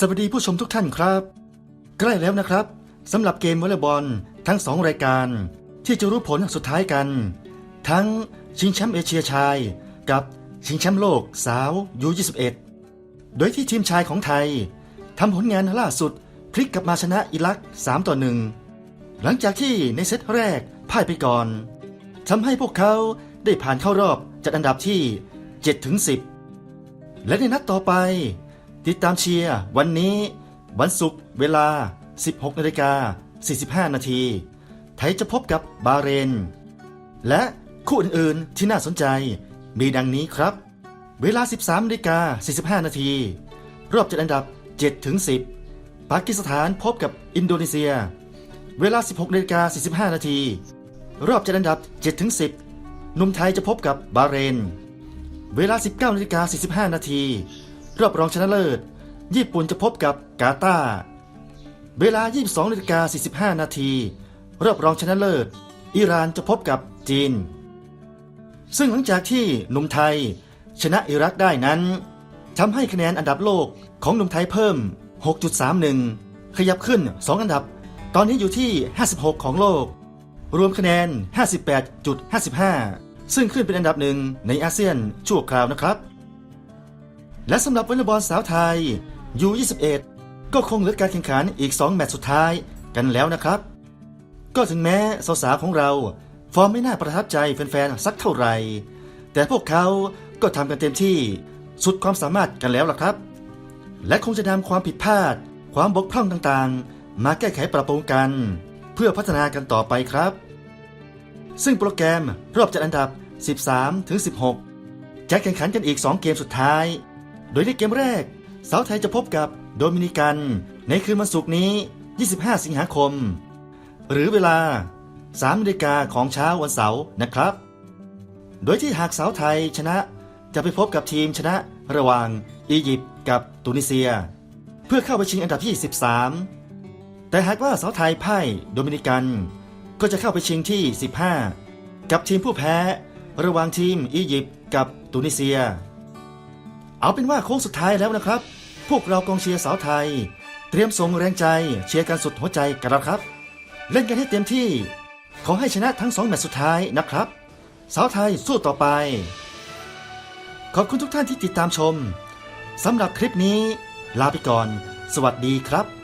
สวัสดีผู้ชมทุกท่านครับ ใกล้แล้วนะครับสำหรับเกมวอลเลย์บอลทั้งสองรายการ ที่จะรู้ผลสุดท้ายกัน ทั้งชิงแชมป์เอเชียชาย กับชิงแชมป์โลกสาวยู21 โดยที่ทีมชายของไทยทำผลงานล่าสุดพลิกกลับมาชนะอิรัก 3 ต่อ 1 หลังจากที่ในเซตแรกพ่ายไปก่อนทำให้พวกเขาได้ผ่านเข้ารอบจัดอันดับที่7ถึง10 และในนัดต่อไป ติดตามเชียร์วันนี้ วันศุกร์เวลา 16นาฬิกา45 นาที ไทยจะพบกับบาเรน และคู่อื่นๆที่น่าสนใจมีดังนี้ครับ เวลา 13นาฬิกา45 นาที รอบจัดอันดับ 7 ถึง 10 ปากีสถานพบกับอินโดนีเซีย เวลา 16นาฬิกา45 นาที รอบจัดอันดับ 7 ถึง 10 หนุ่มไทยจะพบกับบาเรน เวลา 19นาฬิกา45 นาที รอบรองชนะเลิศ ญี่ปุ่นจะพบกับกาตาร์เวลา 22นาฬิกา45 นาทีรอบรองชนะเลิศ อิหร่านจะพบกับจีน ซึ่งหลังจากที่หนุ่มไทย ชนะอิรักได้นั้นทำให้คะแนนอันดับโลกของหนุ่มไทยเพิ่ม 6.31 ขยับขึ้น 2 อันดับ ตอนนี้อยู่ที่ 56 ของโลก รวมคะแนน 58.55 ซึ่งขึ้นเป็นอันดับหนึ่งในอาเซียนชั่วคราวนะครับ และสำหรับวอลเลย์บอลสาวไทย U21 ก็คงเหลือการแข่งขันอีก 2 แมตช์สุดท้ายกันแล้วนะครับ ก็ถึงแม้สาวๆของเราฟอร์มไม่น่าประทับใจแฟนๆสักเท่าไหร่ แต่พวกเขาก็ทำกันเต็มที่สุดความสามารถกันแล้วล่ะครับ และคงจะนำความผิดพลาด ความบกพร่องต่างๆ มาแก้ไขปรับปรุงกัน เพื่อพัฒนากันต่อไปครับ ซึ่งโปรแกรมรอบจัดอันดับ 13ถึง16 จะแข่งขันกันอีก 2 เกมสุดท้าย ดยในเกมแรก สาวไทยจะพบกับโดมินิกัน ในคืนวันศุกร์นี้ 25 สิงหาคม หรือเวลา3นาฬิกาของเช้าวันเสาร์นะครับ โดยที่หากสาวไทยชนะจะไปพบกับทีมชนะระหว่างอียิปต์กับตุนิเซีย เพื่อเข้าไปชิงอันดับที่ 13 แต่หากว่าสาวไทยพ่ายโดมินิกัน ก็จะเข้าไปชิงที่ 15 กับทีมผู้แพ้ ระหว่างทีมอียิปต์กับตุนิเซีย เอาเป็นว่าโค้งสุดท้ายแล้วนะครับ พวกเรากองเชียร์สาวไทย เตรียมส่งแรงใจเชียร์กันสุดหัวใจกันแล้วครับ เล่นกันให้เต็มที่ ขอให้ชนะทั้งสองแมตช์สุดท้ายนะครับ สาวไทยสู้ต่อไป ขอบคุณทุกท่านที่ติดตามชมสำหรับคลิปนี้ ลาไปก่อน สวัสดีครับ